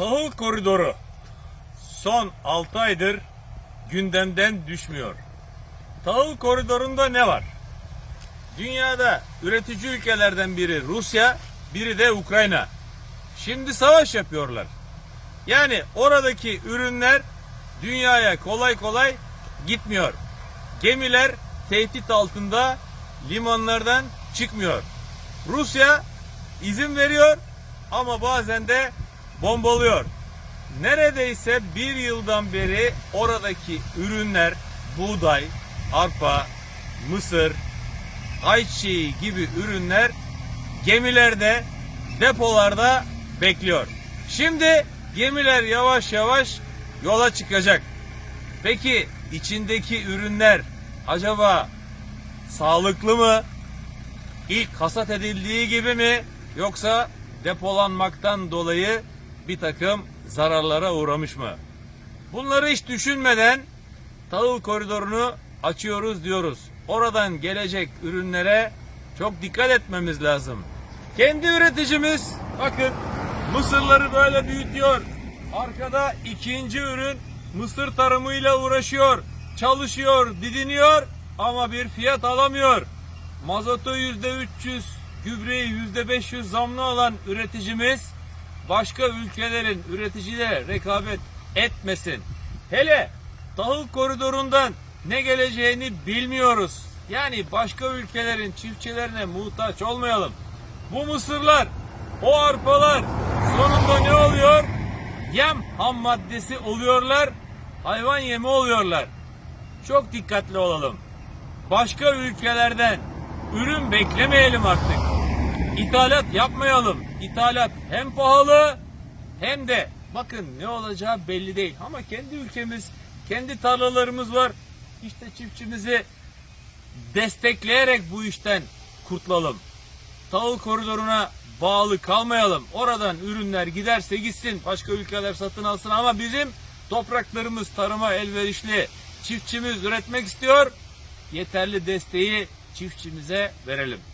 Tahıl koridoru son 6 aydır gündemden düşmüyor. Tahıl koridorunda ne var? Dünyada üretici ülkelerden biri Rusya, biri de Ukrayna. Şimdi savaş yapıyorlar. Yani oradaki ürünler dünyaya kolay kolay gitmiyor. Gemiler tehdit altında limanlardan çıkmıyor. Rusya izin veriyor ama bazen de bombalıyor. Neredeyse bir yıldan beri oradaki ürünler buğday, arpa, mısır, ayçiçeği gibi ürünler gemilerde, depolarda bekliyor. Şimdi gemiler yavaş yavaş yola çıkacak. Peki içindeki ürünler acaba sağlıklı mı? İlk hasat edildiği gibi mi yoksa depolanmaktan dolayı bir takım zararlara uğramış mı? Bunları hiç düşünmeden tahıl koridorunu açıyoruz diyoruz. Oradan gelecek ürünlere çok dikkat etmemiz lazım. Kendi üreticimiz bakın mısırları böyle büyütüyor. Arkada ikinci ürün mısır tarımıyla uğraşıyor. Çalışıyor, didiniyor ama bir fiyat alamıyor. Mazotu yüzde 300, gübreyi yüzde 500 zamlı olan üreticimiz başka ülkelerin üreticiyle rekabet etmesin. Hele tahıl koridorundan ne geleceğini bilmiyoruz. Yani başka ülkelerin çiftçilerine muhtaç olmayalım. Bu mısırlar, o arpalar sonunda ne oluyor? Yem ham maddesi oluyorlar, hayvan yemi oluyorlar. Çok dikkatli olalım. Başka ülkelerden ürün beklemeyelim artık. İthalat yapmayalım. İthalat hem pahalı hem de bakın ne olacağı belli değil. Ama kendi ülkemiz, kendi tarlalarımız var. İşte çiftçimizi destekleyerek bu işten kurtulalım. Tahıl koridoruna bağlı kalmayalım. Oradan ürünler giderse gitsin. Başka ülkeler satın alsın ama bizim topraklarımız tarıma elverişli. Çiftçimiz üretmek istiyor. Yeterli desteği çiftçimize verelim.